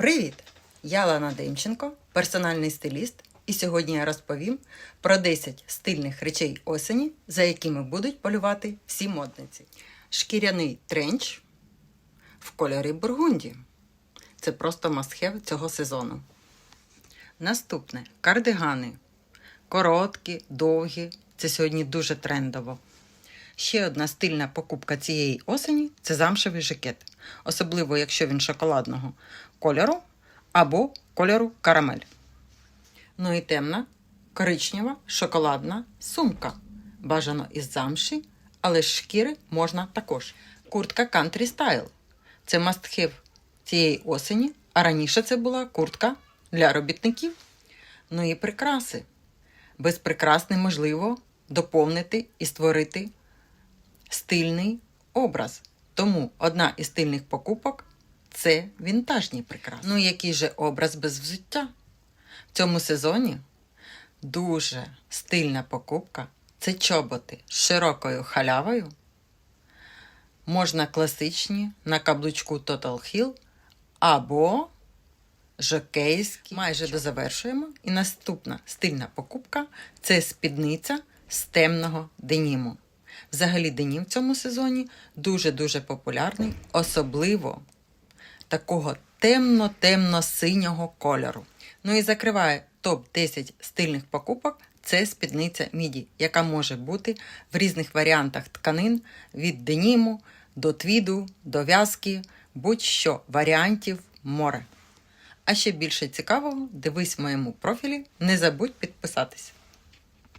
Привіт! Я Лана Демченко, персональний стиліст, і сьогодні я розповім про 10 стильних речей осені, за якими будуть полювати всі модниці. Шкіряний тренч в кольорі бургунді. Це просто мастхев цього сезону. Наступне кардигани. Короткі, довгі. Це сьогодні дуже трендово. Ще одна стильна покупка цієї осені це замшевий жакет, особливо якщо він шоколадного кольору або кольору карамель. Ну і темна, коричнева, шоколадна сумка. Бажано із замші, але з шкіри можна також. Куртка Country Style. Це мастхев цієї осені, а раніше це була куртка для робітників. Ну і прикраси. Без прикрас неможливо доповнити і створити стильний образ. Тому одна із стильних покупок це вінтажні прикраси. Ну, який же образ без взуття? В цьому сезоні дуже стильна покупка це чоботи з широкою халявою. Можна класичні на каблучку Total Hill або жокейські. Майже дозавершуємо. І наступна стильна покупка це спідниця з темного деніму. Взагалі, денім в цьому сезоні дуже-дуже популярний, особливо такого темно-темно-синього кольору. Ну і закриває топ-10 стильних покупок. Це спідниця міді, яка може бути в різних варіантах тканин від деніму до твіду, до в'язки, будь-що варіантів море. А ще більше цікавого, дивись в моєму профілі. Не забудь підписатись.